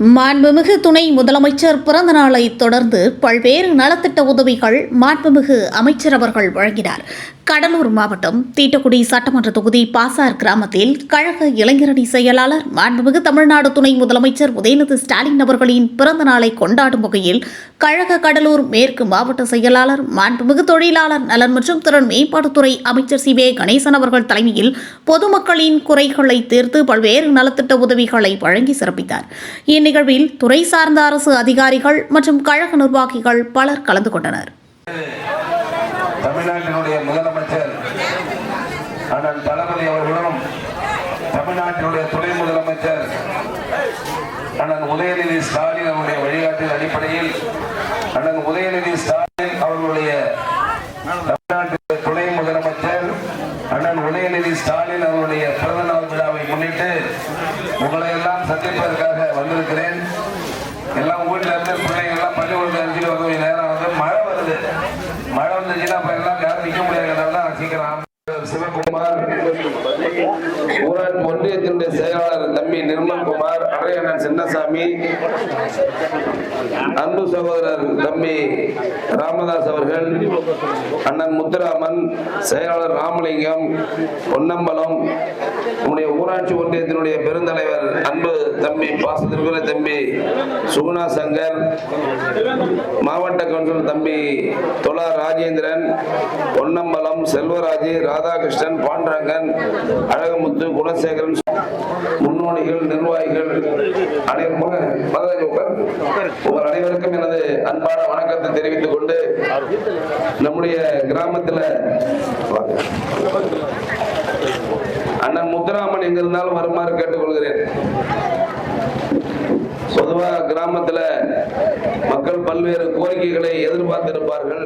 மாண்புமிகு துணை முதலமைச்சர் பிறந்த நாளை தொடர்ந்து பல்வேறு நலத்திட்ட உதவிகள் மாண்புமிகு அமைச்சர் அவர்கள் வழங்கினார். கடலூர் மாவட்டம் தீட்டக்குடி சட்டமன்ற தொகுதி பாசார் கிராமத்தில் கழக இளைஞரணி செயலாளர் மாண்புமிகு தமிழ்நாடு துணை முதலமைச்சர் உதயநிதி ஸ்டாலின் அவர்களின் பிறந்த நாளை கொண்டாடும் வகையில் கழக கடலூர் மேற்கு மாவட்ட செயலாளர் மாண்புமிகு தொழிலாளர் நலன் மற்றும் திறன் மேம்பாட்டுத்துறை அமைச்சர் சி. வே. கணேசன் அவர்கள் தலைமையில் பொதுமக்களின் குறைகளை தீர்த்து பல்வேறு நலத்திட்ட உதவிகளை வழங்கி சிறப்பித்தார். இந்நிகழ்வில் துறை சார்ந்த அரசு அதிகாரிகள் மற்றும் கழக நிர்வாகிகள் பலர் கலந்து கொண்டனர். தமிழ்நாட்டினுடைய முதலமைச்சர் அண்ணன் தளபதி அவர்களும் தமிழ்நாட்டினுடைய துணை முதலமைச்சர் அண்ணன் உதயநிதி ஸ்டாலின் அவருடைய வழிகாட்டின் அடிப்படையில் அண்ணன் உதயநிதி ஸ்டாலின் அவர்களுடைய தமிழ்நாட்டு துணை முதலமைச்சர் அண்ணன் உதயநிதி ஸ்டாலின் அவருடைய பிறந்தநாள் விழாவை முன்னிட்டு உங்களை எல்லாம் சந்திப்பதற்காக வந்திருக்கிறேன். எல்லாம் வீட்டில் இருந்து பிள்ளைங்க எல்லாம் பள்ளிக்கூடத்துல அனுப்பிட்டு வர நேரம் வந்து மழை வருது. மழை வந்துச்சுன்னா அப்ப எல்லாம் யாரும் நிற்க முடியாதனால தான் நான் சீக்கிரம் சிவகுமார் ஊராட்சி ஒன்றியத்தினுடைய செயலாளர் தம்பி நிர்மல்குமார் அரையண்ணன் சின்னசாமி அன்பு சகோதரர் தம்பி ராமதாஸ் அவர்கள் அண்ணன் முத்துராமன் செயலாளர் ராமலிங்கம் பொன்னம்பலம் நம்முடைய ஊராட்சி ஒன்றியத்தினுடைய பெருந்தலைவர் அன்பு தம்பி பாசத்திற்குரிய தம்பி சுகுணா சங்கர் மாவட்ட கவுன்சிலர் தம்பி தொலா ராஜேந்திரன் பொன்னம்பலம் செல்வராஜ் ராதாகிருஷ்ணன் பாண்டரங்கன் அழகமுத்து குணசேகரன் முன்னோடிகள் நிர்வாகிகள் உங்கள் அனைவருக்கும் எனது அன்பான வணக்கத்தை தெரிவித்துக் கொண்டு நம்முடைய கிராமத்துல அண்ணன் முத்துராமன் எங்க இருந்தாலும் வருமாறு கேட்டுக்கொள்கிறேன். பொதுவாக கிராமத்துல மக்கள் பல்வேறு கோரிக்கைகளை எதிர்பார்த்திருப்பார்கள்.